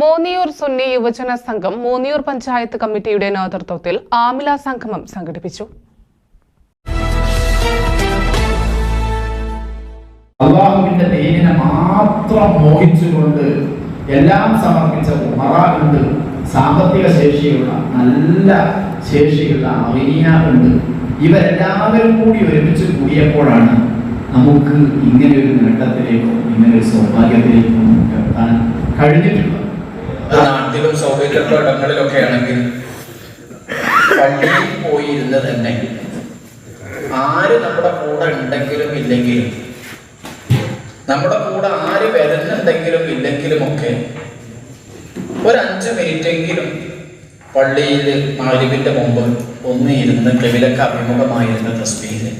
മോന്നിയൂർ സുന്നി യുവജന സംഘം മോന്നിയൂർ പഞ്ചായത്ത് കമ്മിറ്റിയുടെ നേതൃത്വത്തിൽ ആമില സംഗമം സംഘടിപ്പിച്ചു. അള്ളാഹുവിന്റെ ദീനിനെ മാത്രം മോഹിച്ചുകൊണ്ട് എല്ലാം സമർപ്പിച്ച ഉമറ ഉണ്ട്. സാമ്പത്തിക ശേഷിയുള്ള നല്ല ശേഷിയുള്ള ഉണ്ട്. ഇവരെല്ലാവരും കൂടി ഒരുമിച്ച് കൂടിയപ്പോഴാണ് നമുക്ക് ഇങ്ങനെ ഒരു നേട്ടത്തിലേക്കും ഇങ്ങനെ ഒരു സൗഭാഗ്യത്തിലേക്കും എത്താൻ കഴിഞ്ഞിട്ടുള്ളത്. നാട്ടിലും സൗകര്യമുള്ള ഇടങ്ങളിലൊക്കെ ആണെങ്കിൽ പള്ളിയിൽ പോയിരുന്ന് തന്നെ ആര് നമ്മുടെ കൂടെ ഉണ്ടെങ്കിലും ഇല്ലെങ്കിലും നമ്മുടെ കൂടെ ആര് വരുന്നുണ്ടെങ്കിലും ഇല്ലെങ്കിലും ഒക്കെ ഒരു അഞ്ച് മിനിറ്റെങ്കിലും പള്ളിയിൽ മാരിവിന്റെ മുമ്പ് ഒന്ന് ഇരുന്ന് കെവിലക്ക് അഭിമുഖമായിരുന്ന തസ്ബീഹ്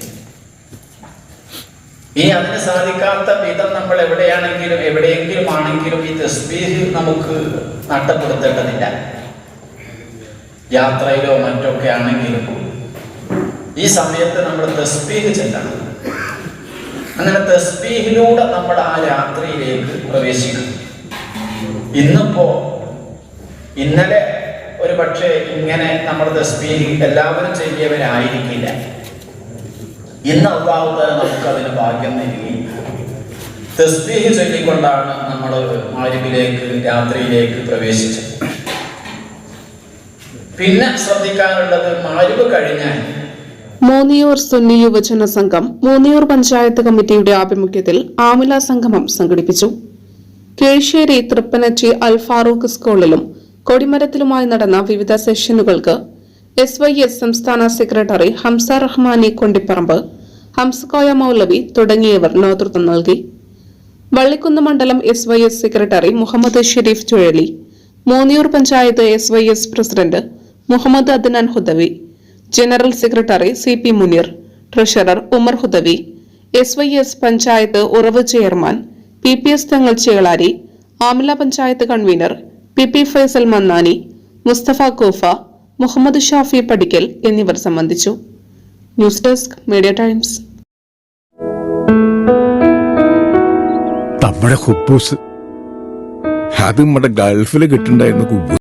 ഈ അതിന് സാധിക്കാത്ത വിധം നമ്മൾ എവിടെയാണെങ്കിലും എവിടെയെങ്കിലും ആണെങ്കിലും ഈ തസ്ബീഹ് നമുക്ക് നഷ്ടപ്പെടുത്തേണ്ടതില്ല യാത്രയിലോ മറ്റൊക്കെ ആണെങ്കിലും ഈ സമയത്ത് നമ്മൾ തസ്ബീഹ് ചെല്ലണം. അങ്ങനെ തസ്ബീഹിലൂടെ നമ്മൾ ആ രാത്രിയിലേക്ക് പ്രവേശിക്കും. ഇന്നിപ്പോ ഇന്നലെ ഒരു പക്ഷേ ഇങ്ങനെ നമ്മൾ തസ്ബീഹ് എല്ലാവരും ചെയ്യവരായിരിക്കില്ല. ഇന്ന് അള്ളാഹുദാല നമുക്ക് അതിന് ഭാഗ്യം നൽകി. തസ്ബീഹ് ചൊല്ലിക്കൊണ്ടാണ് നമ്മൾ മാരിബിലേക്ക് രാത്രിയിലേക്ക് പ്രവേശിച്ചത്. പിന്നെ ശ്രദ്ധിക്കാനുള്ളത് മാരിബ് കഴിഞ്ഞാൽ. മോനിയൂർ സുന്നി യുവജന സംഘം മോനിയൂർ പഞ്ചായത്ത് കമ്മിറ്റിയുടെ ആഭിമുഖ്യത്തിൽ ആമുല സംഗമം സംഘടിപ്പിച്ചു. കേഴ്ശ്ശേരി തൃപ്പനച്ചി അൽ ഫാറൂഖ് സ്കൂളിലും കൊടിമരത്തിലുമായി നടന്ന വിവിധ സെഷനുകൾക്ക് എസ് വൈ എസ് സംസ്ഥാന സെക്രട്ടറി ഹംസ റഹ്മാനി കൊണ്ടിപ്പറമ്പ് ഹംസകോയ മൗലവി തുടങ്ങിയവർ നേതൃത്വം നൽകി. വള്ളിക്കുന്ന് മണ്ഡലം S Y S secretary Muhammad Sharif Chuzhali Munniyur panchayat S Y S president Muhammad Adnan Hudawi general secretary C P Munir treasurer Umar Hudawi S Y S panchayat ഉറവ് chairman P P S Thangal Chelari Amila panchayat convener P P Faisal Mannani Mustafa Koofa Muhammad Shafi Padikkal എന്നിവർ സംബന്ധിച്ചു. News desk media times. നമ്മുടെ ഹുബൂസ്. അത് നമ്മുടെ ഗൾഫിൽ കിട്ടുണ്ടായിരുന്ന കുബൂസ്.